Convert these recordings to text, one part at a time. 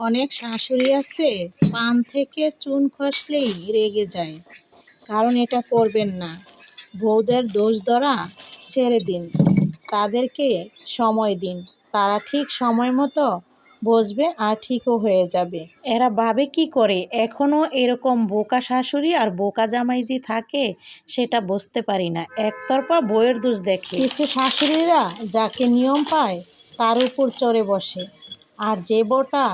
অনেক শাশুড়ি আছে পান থেকে চুন খসলেই রেগে যায়। কারণ এটা করবেন না। বউদের দোষ ধরা ছেড়ে দিন। তাদেরকে সময় দিন। তারা ঠিক সময় মতো বসবে আর ঠিকও হয়ে যাবে। এরা ভাবে কি করে? এখনও এরকম বোকা শাশুড়ি আর বোকা জামাই যে থাকে সেটা বুঝতে পারি না। একতরফা বইয়ের দোষ দেখে। কিছু শাশুড়িরা যাকে নিয়ম পায় তার উপর চড়ে বসে। আর যে বউটা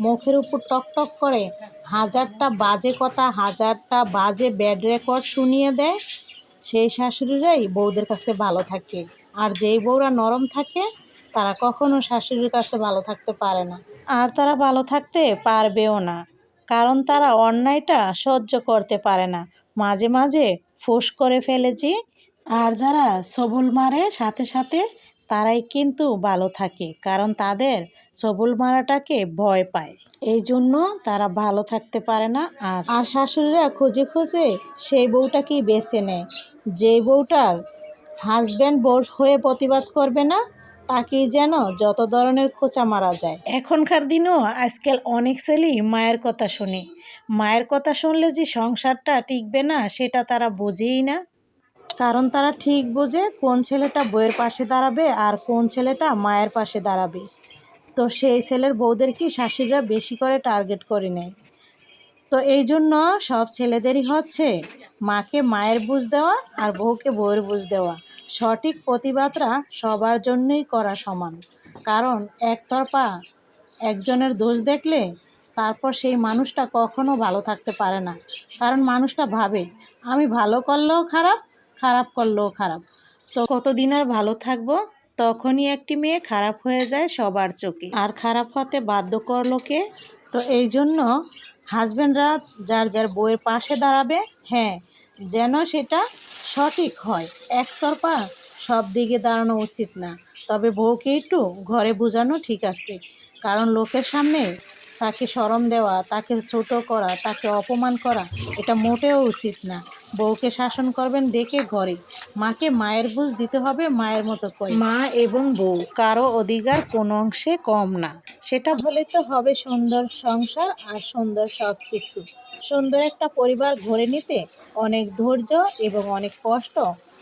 মুখের উপর টকটক করে। হাজারটা বাজে কথা, হাজারটা বাজে ব্যাড রেকর্ড শুনিয়ে দেয়। সেই শাশুড়িরাই বউদের কাছে ভালো থাকে। আর যেই বউরা নরম থাকে, তারা কখনো শাশুড়ির কাছে ভালো থাকতে পারে না। আর তারা ভালো থাকতে পারবেও না। কারণ তারা অন্যায়টা সহ্য করতে পারে না। মাঝে মাঝে ফুস করে ফেলেছি। আর যারা সবুল মারে, সাথে সাথে তারাই কিন্তু ভালো থাকে, কারণ তাদের সবুল মারাটাকে ভয় পায়। এই জন্য তারা ভালো থাকতে পারে না, আর আর শাশুড়িরা খুঁজে খুঁজে সেই বউটাকেই বেছে নেয়। যেই বউটার হাজব্যান্ড বউ হয়ে প্রতিবাদ করবে না, তাকেই যেন যত ধরনের খোঁচা মারা যায়। এখনকার দিনেও আজকাল অনেক ছেলেই মায়ের কথা শুনে। মায়ের কথা শুনলে যে সংসারটা টিকবে না, সেটা তারা বোঝেই না। কারণ তারা ঠিক বোঝে কোন ছেলেটা বইয়ের পাশে দাঁড়াবে আর কোন ছেলেটা মায়ের পাশে দাঁড়াবে। তো সেই ছেলের বউদেরকে শাশুড়িরা বেশি করে টার্গেট করে নেয়? তো এই জন্য সব ছেলেদেরই হচ্ছে মাকে মায়ের বুঝ দেওয়া আর বউকে বউয়ের বুঝ দেওয়া। সঠিক প্রতিবাদটা সবার জন্যই করা সমান। কারণ একতরফা একজনের দোষ দেখলে তারপর সেই মানুষটা কখনো ভালো থাকতে পারে না। কারণ মানুষটা ভাবে, আমি ভালো করলেও খারাপ খারাপ করলেও খারাপ। তো কতদিন আর ভালো থাকব? তখনই একটি মেয়ে খারাপ হয়ে যায় সবার চোখে। আর খারাপ হতে বাধ্য করল কে? তো এই জন্য হাজব্যান্ডরা যার যার বইয়ের পাশে দাঁড়াবে হ্যাঁ যেন সেটা সঠিক হয়। একতরফা সব দিকে দাঁড়ানো উচিত না। তবে বউকে একটু ঘরে বোঝানো ঠিক আছে। কারণ লোকের সামনে তাকে শরম দেওয়া, তাকে ছোট করা, তাকে অপমান করা, এটা মোটেও উচিত না। বউকে শাসন করবেন ডেকে ঘরে। মাকে মায়ের বুঝ দিতে হবে মায়ের মতো করে। মা এবং বউ, কারও অধিকার কোনো অংশে কম না। সেটা হলে তো হবে সুন্দর সংসার আর সুন্দর সব কিছু সুন্দর একটা পরিবার ঘরে নিতে অনেক ধৈর্য এবং অনেক কষ্ট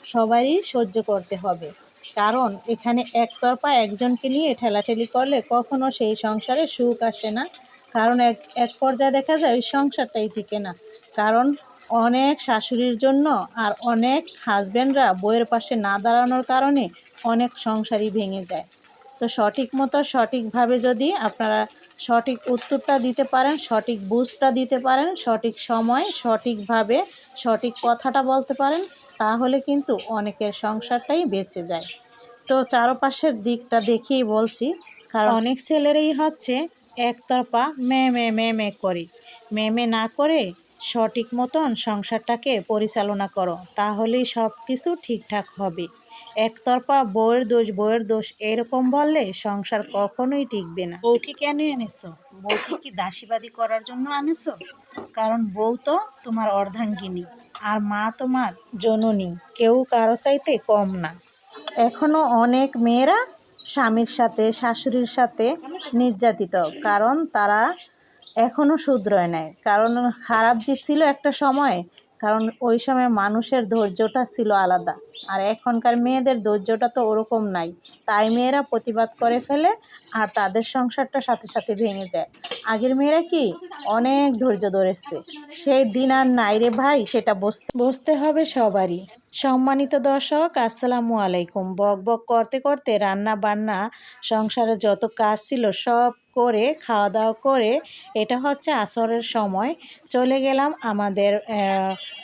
সবারই সহ্য করতে হবে। কারণ এখানে একতরফা একজনকে নিয়ে ঠেলাঠেলি করলে কখনো সেই সংসারে সুখ আসে না। কারণ এক এক পর্যায়ে দেখা যায় ওই সংসারটাই টিকে না। কারণ অনেক শাশুড়ির জন্য আর অনেক হাজব্যান্ডরা বইয়ের পাশে না দাঁড়ানোর কারণে অনেক সংসারই ভেঙে যায়। তো সঠিক মতো সঠিকভাবে যদি আপনারা সঠিক উত্তরটা দিতে পারেন, সঠিক বুঝটা দিতে পারেন, সঠিক সময় সঠিকভাবে সঠিক কথাটা বলতে পারেন তাহলে কিন্তু অনেকের সংসারটাই বেঁচে যায়। তো চারপাশের দিকটা দেখেই বলছি কারণ অনেক ছেলেরাই হচ্ছে একতরফা মে মে মে মে করি। মে মে না করে সঠিক মতন সংসারটাকে পরিচালনা করো তাহলেই সব কিছু ঠিকঠাক হবে। একতরফা বউয়ের দোষ বউয়ের দোষ এরকম বললে সংসার কখনোই টিকবে না। বউকে কেন এনেছো? বউকে কি দাসীবাদী করার জন্য আনেছো? কারণ বউ তো তোমার অর্ধাঙ্গিনী। আর মা তোমার জননী, কেউ কারও চাইতে কম না। এখনও অনেক মেয়েরা স্বামীর সাথে, শাশুড়ির সাথে নির্যাতিত, কারণ তারা এখনও শুধরয় নেয় কারণ খারাপ যে ছিল একটা সময় কারণ ওই সময় মানুষের ধৈর্যটা ছিল আলাদা। আর এখনকার মেয়েদের ধৈর্যটা তো ওরকম নাই। তাই মেয়েরা প্রতিবাদ করে ফেলে আর তাদের সংসারটা সাথে সাথে ভেঙে যায়। আগের মেয়েরা কি অনেক ধৈর্য ধরেছে। সেই দিন আর নাই রে ভাই, সেটা বসতে বসতে হবে সবারই। সম্মানিত দর্শক, আসসালামু আলাইকুম। বক বক করতে করতে রান্না বান্না, সংসারে যত কাজ ছিল সব করে খাওয়া দাওয়া করে, এটা হচ্ছে আসরের সময়। চলে গেলাম আমাদের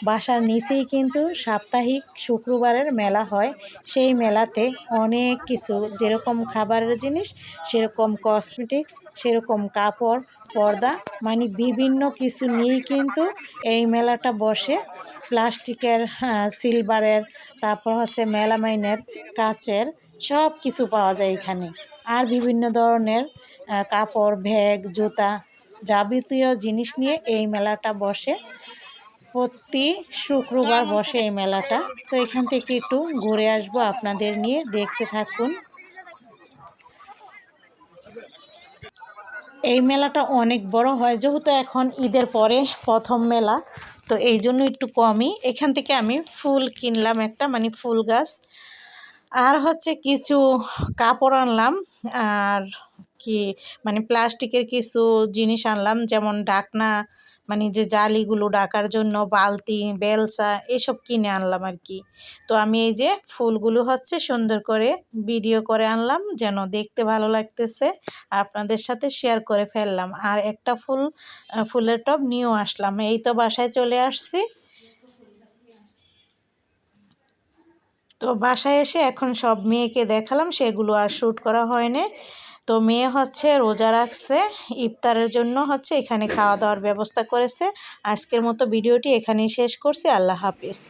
বাসার নিচেই কিন্তু সাপ্তাহিক শুক্রবারের মেলা হয়। সেই মেলাতে অনেক কিছু, যেরকম খাবারের জিনিস, সেরকম কসমেটিক্স সেরকম কাপড়, পর্দা মানে বিভিন্ন কিছু নিয়েই কিন্তু এই মেলাটা বসে। প্লাস্টিকের সিলভারের তারপর হচ্ছে মেলামাইনের, কাচের সব কিছু পাওয়া যায় এখানে। আর বিভিন্ন ধরনের কাপড়, ব্যাগ, জুতা যাবতীয় জিনিস নিয়ে এই মেলাটা বসে। প্রতি শুক্রবার বসে এই মেলাটা। তো এখান থেকে একটু ঘুরে আসব আপনাদের নিয়ে, দেখতে থাকুন। এই মেলাটা অনেক বড় হয়, যেহেতু এখন ঈদের পরে প্রথম মেলা, তো এই জন্য একটু কমই। এখান থেকে আমি ফুল কিনলাম একটা মানে ফুল গাছ। আর হচ্ছে কিছু কাপড় আনলাম, আর কি মানে প্লাস্টিকের কিছু জিনিস আনলাম, যেমন ডাকনা মানে যে জালিগুলো ডাকার জন্য, বালতি বেলসা এসব কিনে আনলাম আর কি। তো আমি এই যে ফুলগুলো হচ্ছে সুন্দর করে ভিডিও করে আনলাম, যেন দেখতে ভালো লাগতেছে, আপনাদের সাথে শেয়ার করে ফেললাম। আর একটা ফুল ফুলের টব নিয়েও আসলাম। এই তো বাসায় চলে আসছি। তো বাসায় এসে এখন সব মেয়েকে দেখালাম, সেগুলো আর শ্যুট করা হয়নি। তো মেয়ে হচ্ছে রোজা রাখছে, ইফতারের জন্য হচ্ছে এখানে খাওয়া দাওয়ার ব্যবস্থা করেছে। আজকের মতো ভিডিওটি এখানেই শেষ করছি, আল্লাহ হাফিজ।